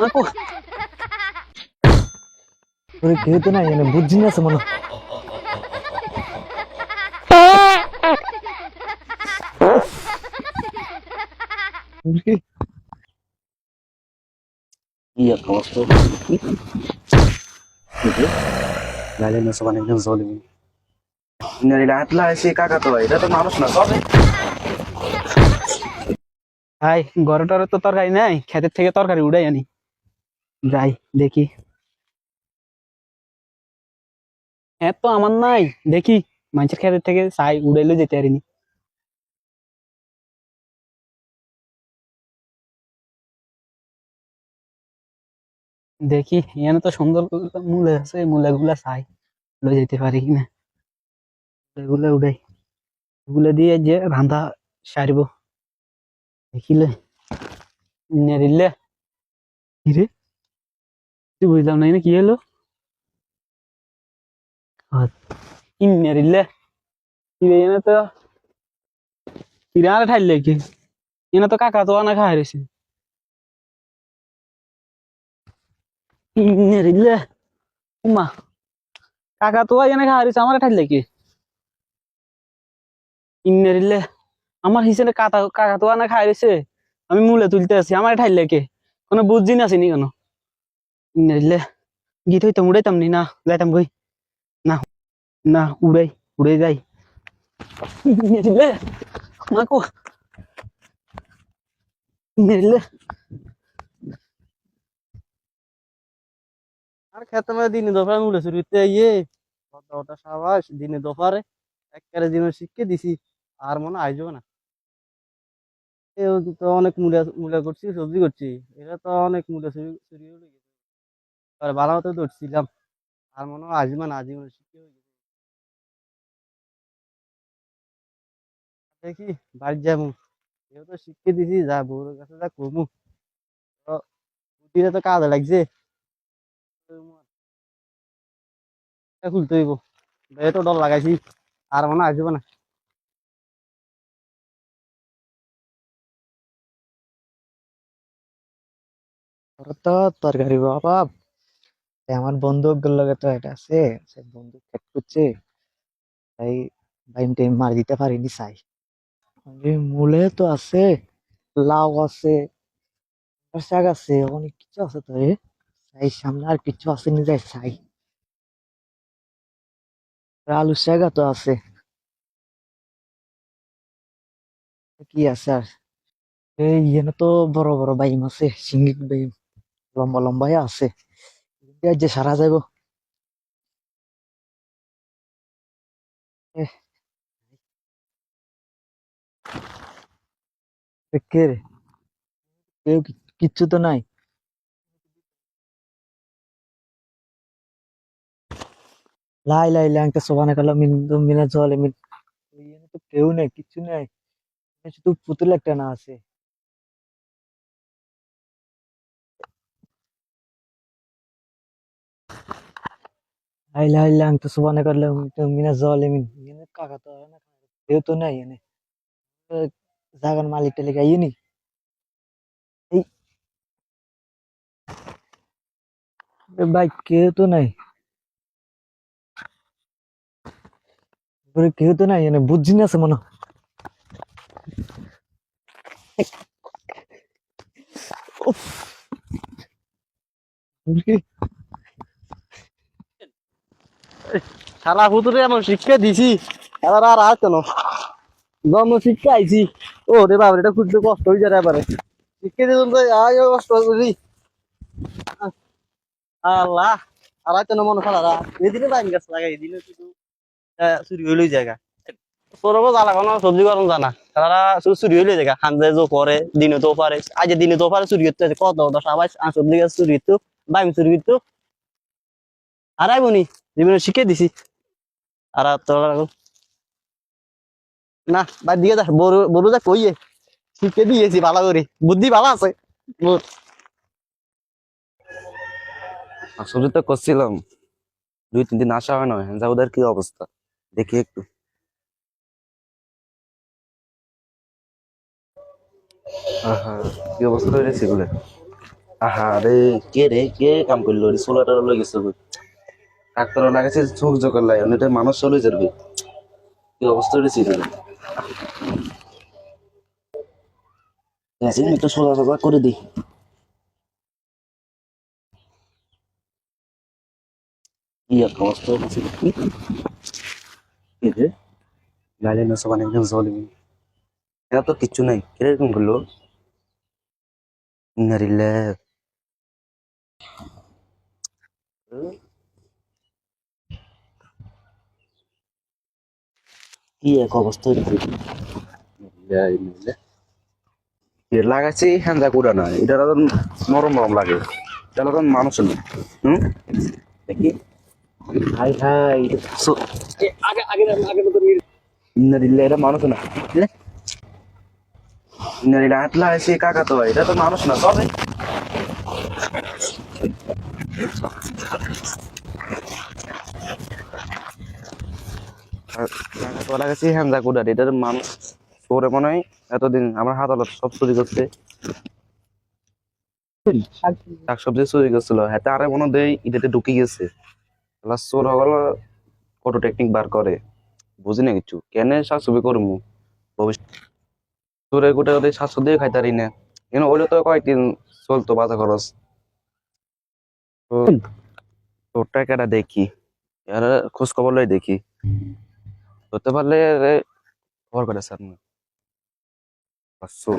মাকো ওরে কেউ তো নাই এনে বুঝছি না মনে iya kawas tuh gitu গালে না সবাই একদম জলিমি নারী লাটলা এসে কাকা তো তরকারি নাই, ক্ষেতের থেকে তরকারি উড়াই আনি। যাই, দেখি। হ্যাঁ তো আমার নাই, দেখি, মানুষের ক্ষেতের থেকে চাই উড়াইলে যেতে পারিনি। দেখি, এখানে তো সুন্দর মূলে আছে মূলে গুলা চাই লয়ে যেতে পারি কিনা। এগুলো উড়াই। এগুলো দিয়ে যে রান্ধা সারিব। দেখিলে নেরিলে কিরে তুই বুঝলাম না কি হলো এনে তো কিরে ঠাইলে কি এনে তো কাকা তো আনা খাই রয়েছে নেরিলে উমা কাকা তো এনে খাই রয়েছে আমার ঠাইলে কি ইন্নারিলে আমার হিসেবে কাকা কাকা তো আনা খাই রয়েছে আমি মূলে তুলতে আছি, আমার ঠাইলে কে? কোনো বুঝছি না চিনি কেন। ইন্নারিলে গীত হইতাম উড়াইতাম নি, না যাইতাম কই না না, উড়াই উড়ে যাই। মাকো ইন্নারিলে আর খেতে মানে দিনে দফারে মুলে শুরুতে ইয়ে ওটা সাবাস, দিনে দফারে। একবারে দিনে শিখে দিছি, আর মনে আইজো না। অনেক মূলা মূলা করছি, সবজি করছি। এটা তো অনেক মূলা চুরি চুরি হয়ে গেছে। আর ভালো মতো ধরছিলাম। আর মনে হয় আসবে না আজীবন শিখে হয়ে গেছে। দেখি, বাড়ি যাব। এও তো শিখে দিছি, যা বউর কাছে যা কমু। তো কাজে লাগছে। খুলতে হইব। ডর লাগাইছি। আর মনে আসবে না ওরা তো তরকারি অভাব আমার বন্ধুক লগে তো এটা আছে, সে বন্ধু খেট করছে, তাই ভাই মার দিতে পারিনি চাই। মূলে তো আছে, লাউ আছে শাক আছে, অনেক কিছু আছে তো এ। চাই সামনে আর কিছু আছে নি যাই চাই আলু শাক তো আছে। কি আছে আর? এই তো বড় বড় বাইম আছে সিঙ্গিক বাইম লম্বা লম্বাই আছে। যে সারা যাইব। কেউ কিচ্ছু তো নাই। লাই লাই একটা সোবানে কালো মিন মিনা জলে মিন কেউ নেই, কিচ্ছু নেই। শুধু পুতুল একটা না আছে। লাই লাই লাই একটা সোবানে কালো মিনা জলে মিন কাকা তো না কেউ তো নাই এখানে এ, জাগার মালিকটা লেগে আইনি এই। ভাই কেউ তো নাই। কেউ তো নাই এনে বুঝছি না আছে মনে হয়। সারা ফুতুরে এমন শিক্ষা দিছি। এবার আর আর কেন? জন্ম শিক্ষা আইছি। ও রে বাবা এটা খুঁজতে কষ্ট হয়ে যায় এবারে শিক্ষা তো আয় কষ্ট আল্লাহ, আর মনে এদিনে বাইন গাছ লাগাই, এদিনে শুধু চুরি হইলই জায়গা। জানা। তারা চুরি হইলে তো দিনে আছে। কত আবার সবজি গাছ চুরি করতো, বাইম চুরি করতো। আর আইবনি জীবনে শিখে দিছি। আর তোরা না বাদ দিয়ে যা বড় বড় যা কইয়ে শিখে দিয়েছি ভালো করে বুদ্ধি ভালো আছে। আসলে তো করছিলাম। দুই তিন দিন আসা হয় না ওদের কি অবস্থা? দেখি একটু। আহা কি অবস্থা হয়েছে আহা রে কে রে কে কাম করল? রে সোলার টোলার লই গেছে ডাক্তার লাগাইছে চোখ জোকার লাই মানুষ চলে যাবে। কি অবস্থা এগুলো আছে একটু সোলা টোলা করে দিই। কি তো কিচ্ছু নাই, কীরকম করল কি এক অবস্থা হয়েছে লাগাচ্ছি হ্যান্দা কুড়া না এটা তো নরম নরম লাগে এটা তো মানুষ না হুম? দেখি। Hi hi. আগে আগে আগে তো ইনারিল্লা এটা মানুষ না। বুঝলে? ইনারিল্লা হাতলা এসে কাকা তো এটা তো মানুষ না চলে কুড়ার এটার মানুষ পরে মনে হয় এতদিন আমার হাত সব চুরি করছে শাকসবজি চুরি করছিল হাতে আরে মনে ঢুকে গেছে চোর হলো কত টেকনিক বার করে বুঝি না কিছু কেন শাকসবজি করব ভবিষ্যৎ চোরের গোটে ওদের শাকসবজি খাইতারি না কেন ওইলে তো কয়েকদিন চলতো বাজার খরচ তোর টাকাটা দেখি আর খোঁজ খবর লই দেখি ধরতে পারলে খবর করে স্যার পাঁচশো